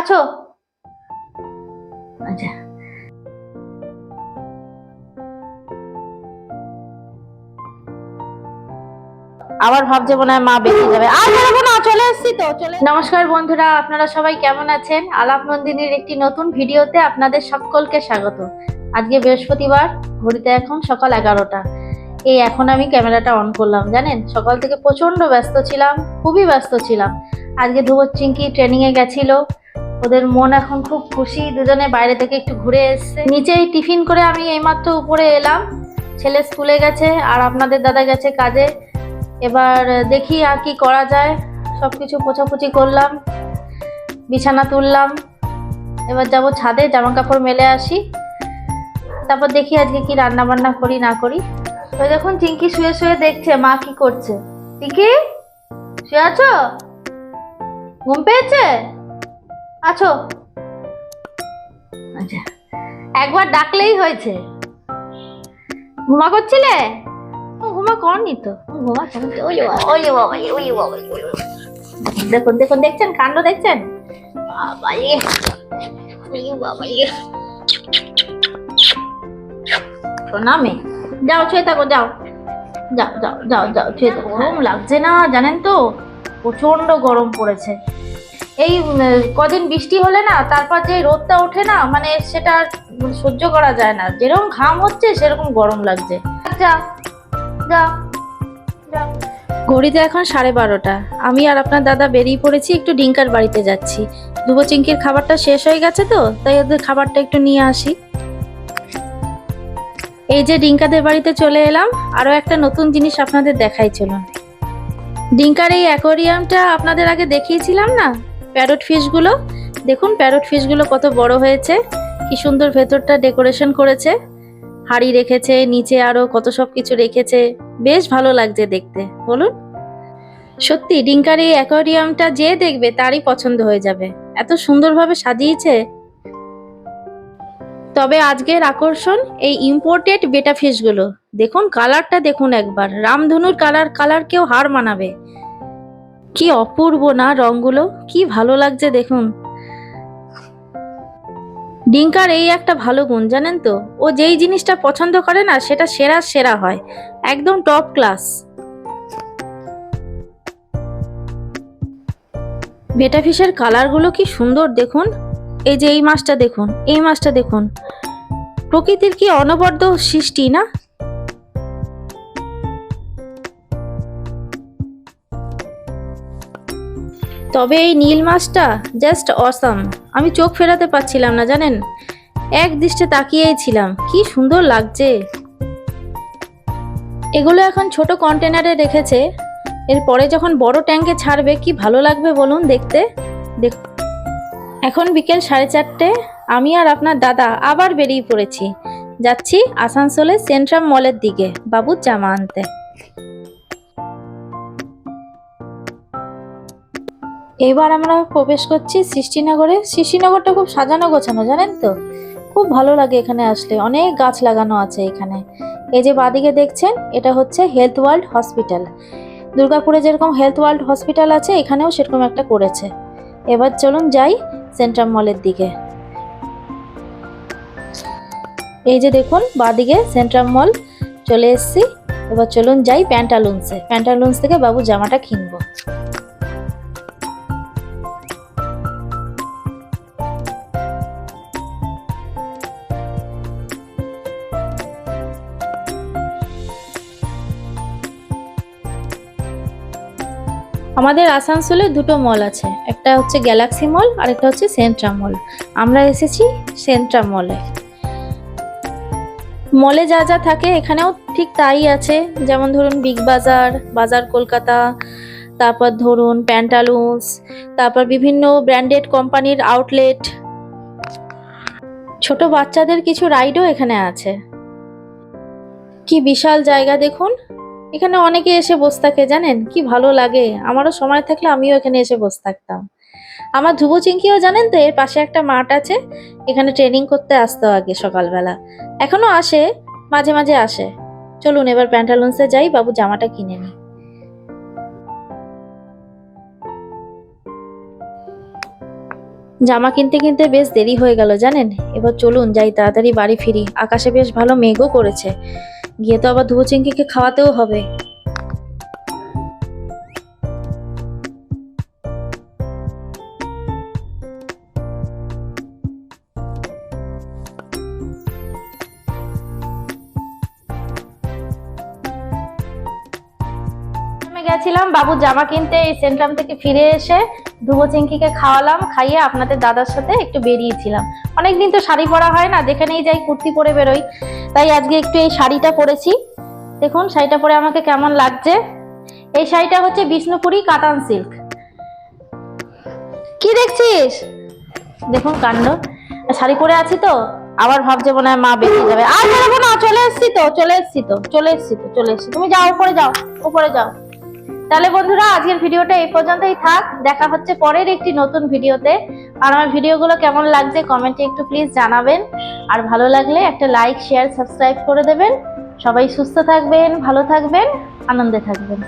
আছো? আচ্ছা। আবার ভাবছে মনে হয় মা বেরিয়ে যাবে। আর বেরোবো না চলে এসেছি তো চলে নমস্কার বন্ধুরা আপনারা সবাই কেমন আছেন? আলাপ নন্দিনীর একটি নতুন ভিডিওতে আপনাদের সকলকে স্বাগত। আজকে বৃহস্পতিবার ঘড়িতে এখন সকাল এগারোটা। এই এখন আমি ক্যামেরাটা অন করলাম জানেন? সকাল থেকে প্রচণ্ড ব্যস্ত ছিলাম খুবই ব্যস্ত ছিলাম। আজকে ধ্রুব চিঙ্কি ট্রেনিং এ গেছিল। ওদের মন এখন খুব খুশি, দুজনে বাইরে থেকে একটু ঘুরে এসছে। নিচেই টিফিন করে আমি এইমাত্র উপরে এলাম। ছেলে স্কুলে গেছে আর আপনাদের দাদা গেছে কাজে। এবার দেখি আর কি করা যায়। সব কিছু পোছাপুছি করলাম, বিছানা তুললাম। এবার যাব ছাদে জামা কাপড় মেলে আসি। তারপর দেখি আজকে কি রান্না বান্না করি, না করি। তো দেখুন চিঙ্কি শুয়ে শুয়ে দেখছে, মা কি করছে। চিঙ্কি শুয়ে আছো? ঘুম পেয়েছে? আছো? আচ্ছা একবার ডাকলেই হয়েছে। ঘুমা করছিলে? ঘুমা করনি তো। ঘুমা। দেখুন দেখুন, দেখছেন? কাণ্ড দেখছেন? মেয়ে, যাও ছুঁয়ে থাকো, যাও। যাও যাও যাও যাও ছুঁয়ে থাকো। গরম লাগছে না, জানেন তো? প্রচণ্ড গরম পড়েছে। এই কদিন বৃষ্টি হলে না, তারপর যে রোদটা ওঠে না মানে সেটা সহ্য করা যায় না। যেরকম ঘাম হচ্ছে, সেরকম গরম লাগছে। যা যা যা। ঘড়িতে এখন সাড়ে বারোটা। আমি আর আপনার দাদা বেরিয়ে পড়েছি, একটু ডিঙ্কার বাড়িতে যাচ্ছি। দুবো চিঙ্কির খাবারটা শেষ হয়ে গেছে তো, তাই ওদের খাবারটা একটু নিয়ে আসি। এই যে ডিঙ্কাদের বাড়িতে চলে এলাম, আরও একটা নতুন জিনিস আপনাদের দেখাই চলুন। ডিঙ্কার এই অ্যাকোরিয়ামটা আপনাদের আগে দেখিয়েছিলাম না? প্যারট ফিশগুলো। দেখুন প্যারট ফিশগুলো কত বড় হয়েছে, কি সুন্দর ভেতরটা ডেকোরেশন করেছে। হাড়ি রেখেছে, নিচে আরও কত সব কিছু রেখেছে। বেশ ভালো লাগছে দেখতে, বলুন। সত্যি, ডিঙ্কার এই অ্যাকোরিয়ামটা যে দেখবে তারই পছন্দ হয়ে যাবে। এত সুন্দরভাবে সাজিয়েছে। তবে আজকের আকর্ষণ এই ইম্পোর্টেড বেটা ফিশগুলো দেখুন কালারটা দেখুন একবার। রামধনুর কালার কালার কেউ হার মানাবে। কি অপূর্ব না রংগুলো? কি ভালো লাগছে দেখুন। ডিঙ্কার এই একটা ভালো গুণ, জানেন তো? ও যেই জিনিসটা পছন্দ করে না, সেটা সেরা সেরা হয়। একদম টপ ক্লাস বেটা ফিশের কালারগুলো কি সুন্দর দেখুন। এই যে এই মাছটা দেখুন, এই মাছটা দেখুন। প্রকৃতির কি অনবদ্য সৃষ্টি না? তবে এই নীল মাছটা জাস্ট অসাম আমি চোখ ফেরাতে পারছিলাম না, জানেন? এক দৃষ্টে তাকিয়েই ছিলাম, কি সুন্দর লাগছে। এগুলো এখন ছোট কন্টেনারে রেখেছে। এরপরে যখন বড় ট্যাঙ্কে ছাড়বে, কি ভালো লাগবে বলুন দেখতে? দেখ এখন বিকেল সাড়ে চারটে, আমি আর আপনার দাদা আবার বেরিয়ে পড়েছি। যাচ্ছি আসানসোলে সেন্ট্রাম মলের দিকে বাবুর জামা আনতে। এবার আমরা প্রবেশ করছি সৃষ্টিনগরে। সৃষ্টিনগরটা খুব সাজানো গোছানো, জানেন তো? খুব ভালো লাগে এখানে আসলে। অনেক গাছ লাগানো আছে এখানে। এই যে বাদিকে দেখছেন, এটা হচ্ছে হেলথ ওয়ার্ল্ড হসপিটাল। দুর্গাপুরে যেরকম হেলথ ওয়ার্ল্ড হসপিটাল আছে, এখানেও সেরকম একটা করেছে। এবার চলুন যাই সেন্ট্রাম মলের দিকে। এই যে দেখুন, বাদিকে সেন্ট্রাম মল, চলে এসেছি। এবার চলুন যাই প্যান্টালুন্সে। প্যান্টালুন্স থেকে বাবু জামাটা কিনবো। আমাদের আসানসোলে দুটো মল আছে। একটা হচ্ছে গ্যালাক্সি মল আর একটা হচ্ছে সেন্ট্রাম মল। আমরা এসেছি সেন্ট্রাম মলে। মলে যা যা থাকে এখানেও ঠিক তাই আছে। যেমন ধরুন বিগ বাজার বাজার কলকাতা, তারপর ধরুন প্যান্টালুন্স, তারপর বিভিন্ন ব্র্যান্ডেড কোম্পানির আউটলেট। ছোট বাচ্চাদের কিছু রাইডও এখানে আছে। কি বিশাল জায়গা দেখুন। এখানে অনেকে এসে বসে থাকে, জানেন? কি ভালো লাগে। আমারও সময় থাকলে আমিও এখানে এসে বসে থাকতাম। আমার ধ্রুব চিঙ্কিও জানেন তো, এর পাশে একটা মাঠ আছে। এখানে ট্রেনিং করতে আসতো আগে সকালবেলা। এখনও আসে, মাঝে মাঝে আসে। চলুন, এবার প্যান্টালুন্সে যাই, বাবু জামাটা কিনে নি জামা কিনতে কিনতে বেশ দেরি হয়ে গেল, জানেন? এবার চলুন, যাই, তাড়াতাড়ি বাড়ি ফিরি। আকাশে বেশ ভালো মেঘও করেছে। গিয়ে তো আবার ধুবো চিংকিকে খাওয়াতেও হবে আমি গেছিলাম, বাবু জামা কিনতে এই সেন্ট্রাম থেকে ফিরে এসে ধুবো চিংকিকে খাওয়ালাম, খাইয়ে আপনাদের দাদার সাথে একটু বেরিয়েছিলাম। অনেকদিন তো শাড়ি পরা হয় না যেখানেই যাই কুর্তি পরে বেরোই। তাই আজকে একটু এই শাড়িটা পরেছি। দেখুন, শাড়িটা পরে আমাকে কেমন লাগছে। এই শাড়িটা হচ্ছে বিষ্ণুপুরি কাতান সিল্ক। কি দেখছিস? দেখুন কাণ্ড। শাড়ি পরে আছি তো, আবার ভাবছে মনে হয় মা বেরিয়ে যাবে। আর বেরোবো না, চলে এসছি তো, চলে এসছি তো, চলে এসছি তো, চলে এসছি। তুমি যাও, উপরে যাও উপরে যাও। তাহলে বন্ধুরা, আজকের ভিডিওটা এই পর্যন্তই থাক। দেখা হচ্ছে পরের একটি নতুন ভিডিওতে। আর আমার ভিডিওগুলো কেমন লাগছে কমেন্টে একটু প্লিজ জানাবেন। আর ভালো লাগলে একটা লাইক শেয়ার সাবস্ক্রাইব করে দেবেন। সবাই সুস্থ থাকবেন, ভালো থাকবেন, আনন্দে থাকবেন।